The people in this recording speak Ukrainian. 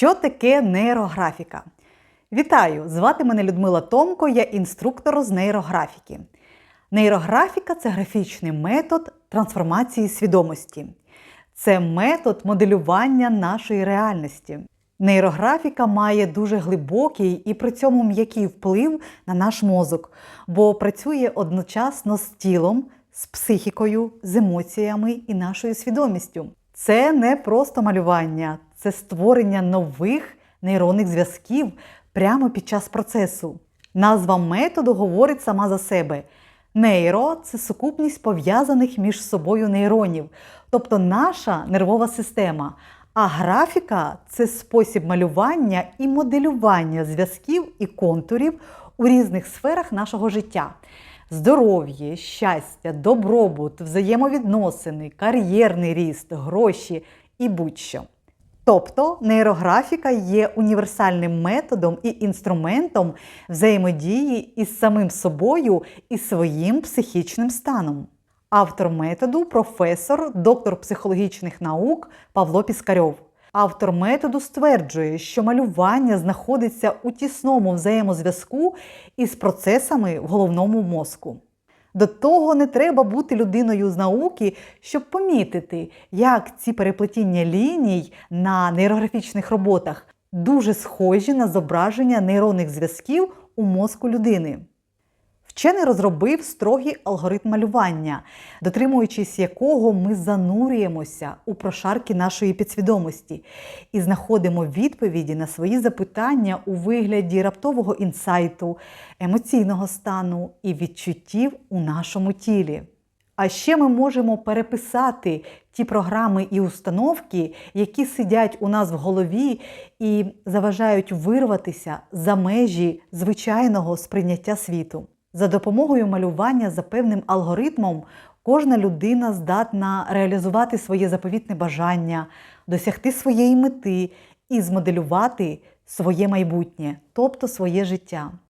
Що таке нейрографіка? Вітаю! Звати мене Людмила Томко, я інструктор з нейрографіки. Нейрографіка це графічний метод трансформації свідомості. Це метод моделювання нашої реальності. Нейрографіка має дуже глибокий і при цьому м'який вплив на наш мозок, бо працює одночасно з тілом, з психікою, з емоціями і нашою свідомістю. Це не просто малювання, це створення нових нейронних зв'язків прямо під час процесу. Назва методу говорить сама за себе. Нейро це сукупність пов'язаних між собою нейронів, тобто наша нервова система. А графіка це спосіб малювання і моделювання зв'язків і контурів у різних сферах нашого життя: здоров'я, щастя, добробут, взаємовідносини, кар'єрний ріст, гроші і будь-що. Тобто нейрографіка є універсальним методом і інструментом взаємодії із самим собою і своїм психічним станом. Автор методу професор, доктор психологічних наук Павло Піскарьов. Автор методу стверджує, що малювання знаходиться у тісному взаємозв'язку із процесами в головному мозку. До того не треба бути людиною з науки, щоб помітити, як ці переплетіння ліній на нейрографічних роботах дуже схожі на зображення нейронних зв'язків у мозку людини. Вчений розробив строгий алгоритм малювання, дотримуючись якого ми занурюємося у прошарки нашої підсвідомості і знаходимо відповіді на свої запитання у вигляді раптового інсайту, емоційного стану і відчуттів у нашому тілі. А ще ми можемо переписати ті програми і установки, які сидять у нас в голові і заважають вирватися за межі звичайного сприйняття світу. За допомогою малювання за певним алгоритмом кожна людина здатна реалізувати своє заповітне бажання, досягти своєї мети і змоделювати своє майбутнє, тобто своє життя.